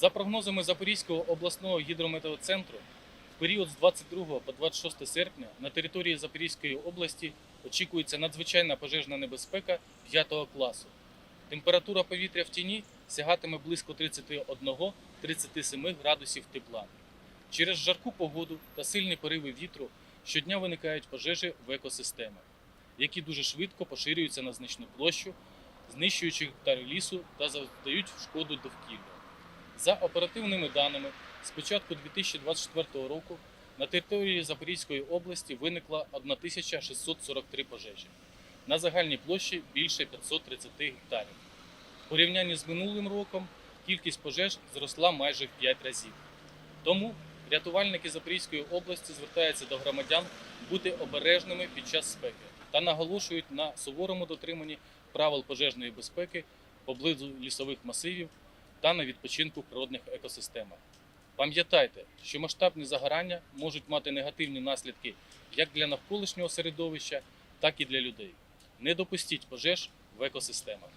За прогнозами Запорізького обласного гідрометеоцентру, в період з 22 по 26 серпня на території Запорізької області очікується надзвичайна пожежна небезпека 5 класу. Температура повітря в тіні сягатиме близько 31-37 градусів тепла. Через жарку погоду та сильні пориви вітру щодня виникають пожежі в екосистемах, які дуже швидко поширюються на значну площу, знищуючи гектари лісу та завдають шкоду довкіллю. За оперативними даними, з початку 2024 року на території Запорізької області виникло 1643 пожежі. На загальній площі більше 530 гектарів. В порівнянні з минулим роком кількість пожеж зросла майже в 5 разів. Тому рятувальники Запорізької області звертаються до громадян бути обережними під час спеки та наголошують на суворому дотриманні правил пожежної безпеки поблизу лісових масивів та на відпочинку в природних екосистемах. Пам'ятайте, що масштабні загорання можуть мати негативні наслідки як для навколишнього середовища, так і для людей. Не допустіть пожеж в екосистемах.